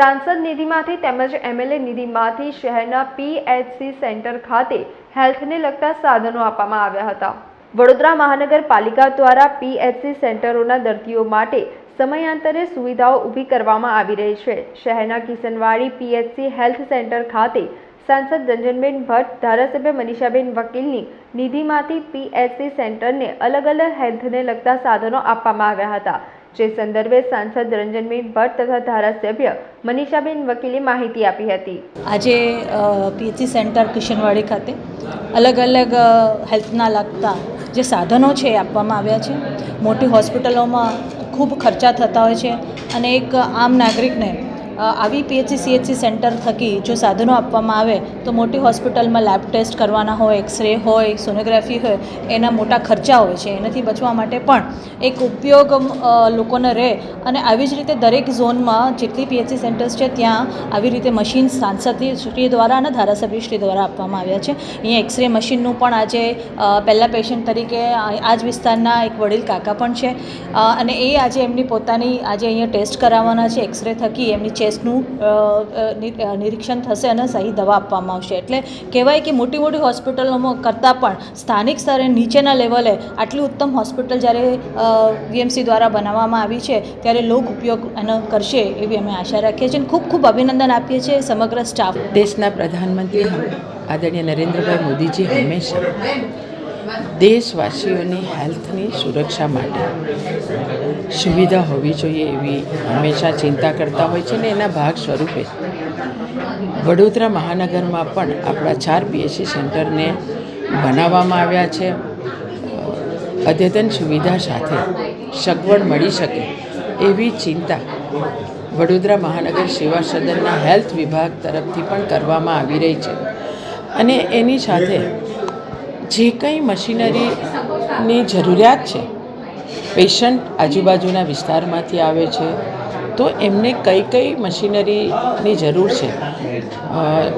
સાંસદ નિધિમાંથી તેમજ એમએલએ નિધિમાંથી શહેરના પીએચસી સેન્ટર ખાતે હેલ્થને લગતા સાધનો આપવામાં આવ્યા હતા. વડોદરા મહાનગરપાલિકા દ્વારા પીએચસી સેન્ટરોના દર્દીઓ માટે સમયાંતરે સુવિધાઓ ઊભી કરવામાં આવી રહી છે. શહેરના કિશનવાડી પીએચસી હેલ્થ સેન્ટર ખાતે સાંસદ રંજનબેન ભટ્ટ, ધારાસભ્ય મનીષાબેન વકીલની નિધિમાંથી પીએચસી સેન્ટરને અલગ અલગ હેલ્થને લગતા સાધનો આપવામાં આવ્યા હતા. જે સંદર્ભે સાંસદ રંજનબેન ભટ્ટ તથા ધારાસભ્ય મનીષાબેન વકીલે માહિતી આપી હતી. આજે પીએચસી સેન્ટર કિશનવાડી ખાતે અલગ અલગ હેલ્થના લગતા જે સાધનો છે એ આપવામાં આવ્યા છે. મોટી હોસ્પિટલોમાં ખૂબ ખર્ચા થતા હોય છે અને એક આમ નાગરિકને આવી પીએચસી સેન્ટર થકી જો સાધનો આપવામાં આવે, તો મોટી હોસ્પિટલમાં લેબ ટેસ્ટ કરવાના હોય, એક્સરે હોય, સોનોગ્રાફી હોય, એના મોટા ખર્ચા હોય છે. એનાથી બચવા માટે પણ એક ઉપયોગ લોકોને રહે અને આવી જ રીતે દરેક ઝોનમાં જેટલી પીએચસી સેન્ટર્સ છે, ત્યાં આવી રીતે મશીન સાંસદશ્રી દ્વારા અને ધારાસભ્યશ્રી દ્વારા આપવામાં આવ્યા છે. અહીંયા એક્સરે મશીનનું પણ આજે પહેલાં પેશન્ટ તરીકે આ જ વિસ્તારના એક વડીલ કાકા પણ છે. અને એ આજે એમની પોતાની આજે અહીંયા ટેસ્ટ કરાવવાના છે, એક્સરે થકી એમની ચેસ્ટનું અ, અ, નિ- અ, નિરીક્ષણ થશે અને સહી દવા આપવામાં આવશે. એટલે કહેવાય કે મોટી મોટી હોસ્પિટલોમાં કરતાં પણ સ્થાનિક સ્તરે નીચેના લેવલે આટલી ઉત્તમ હોસ્પિટલ જ્યારે વીએમસી દ્વારા બનાવવામાં આવી છે ત્યારે લોક ઉપયોગ એનો કરશે એવી અમે આશા રાખીએ છીએ અને ખૂબ ખૂબ અભિનંદન આપીએ છીએ સમગ્ર સ્ટાફ. દેશના પ્રધાનમંત્રી આદરણીય નરેન્દ્રભાઈ મોદીજી હંમેશા દેશવાસીઓની હેલ્થની સુરક્ષા માટે સુવિધા હોવી જોઈએ એવી હંમેશા ચિંતા કરતા હોય છે ને એના ભાગ સ્વરૂપે. વડોદરા મહાનગરમાં પણ આપણા ચાર પીએચસી સેન્ટરને બનાવવામાં આવ્યા છે. અદ્યતન સુવિધા સાથે સગવડ મળી શકે એવી ચિંતા વડોદરા મહાનગર સેવા સદનના હેલ્થ વિભાગ તરફથી પણ કરવામાં આવી રહી છે. અને એની સાથે જે કંઈ મશીનરીની જરૂરિયાત છે પેશન્ટ આજુબાજુના વિસ્તારમાંથી આવે છે. તો એમને કઈ કઈ મશીનરીની જરૂર છે?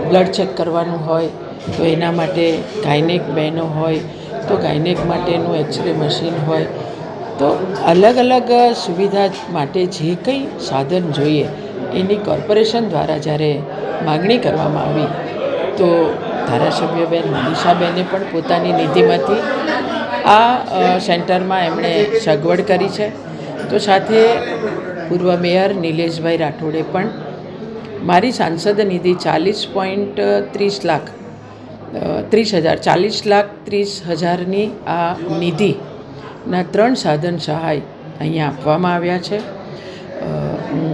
બ્લડ ચેક કરવાનું હોય, તો એના માટે ગાયનેક બહેનો હોય, તો ગાયનેક માટેનું એક્સરે મશીન હોય. તો અલગ અલગ સુવિધા માટે જે કંઈ સાધન જોઈએ, એની કોર્પોરેશન દ્વારા જ્યારે માગણી કરવામાં આવી, તો ધારાસભ્યબેન મનીષાબેને પણ પોતાની નિધિમાંથી આ સેન્ટરમાં એમણે સગવડ કરી છે. તો સાથે પૂર્વ મેયર નિલેશભાઈ રાઠોડે પણ મારી સાંસદ નિધિ ચાલીસ પોઈન્ટ ત્રીસ લાખ ત્રીસ હજાર, ચાલીસ લાખ ત્રીસ હજારની આ નિધિના ત્રણ સાધન સહાય અહીંયા આપવામાં આવ્યા છે. હું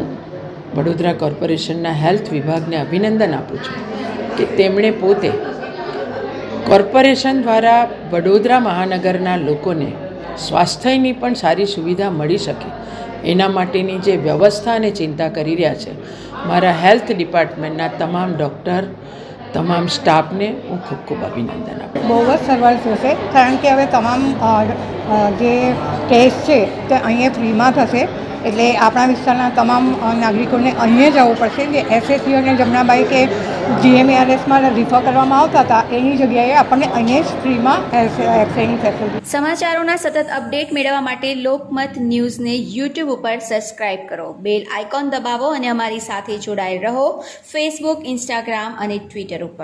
વડોદરા કોર્પોરેશનના હેલ્થ વિભાગને અભિનંદન આપું છું કે તેમણે પોતે કોર્પોરેશન દ્વારા વડોદરા મહાનગરના લોકોને સ્વાસ્થ્યની પણ સારી સુવિધા મળી શકે. એના માટેની જે વ્યવસ્થા અને ચિંતા કરી રહ્યા છે, મારા હેલ્થ ડિપાર્ટમેન્ટના તમામ ડૉક્ટર, તમામ સ્ટાફને હું ખૂબ ખૂબ અભિનંદન આપું બહુ જ સરળ થશે, કારણ કે હવે તમામ જે ટેસ્ટ છે તે અહીંયા ફ્રીમાં થશે. એટલે આપણા વિસ્તારના તમામ નાગરિકોને અહીંયા જવું પડશે, જે એસએસસીઓને જમનાબાઈ કે જીએમઆરએસમાં રિફર કરવામાં આવતા હતા, એની જગ્યાએ આપણને અહીંયા જ ફ્રીમાં એક્સરેની ફેસિલિટી સમાચારોના સતત અપડેટ મેળવવા માટે લોકમત ન્યૂઝને યુટ્યુબ ઉપર સબસ્ક્રાઇબ કરો. બેલ આઇકોન દબાવો અને અમારી સાથે જોડાયેલ રહો. ફેસબુક ઇન્સ્ટાગ્રામ અને ટ્વિટર ઉપર.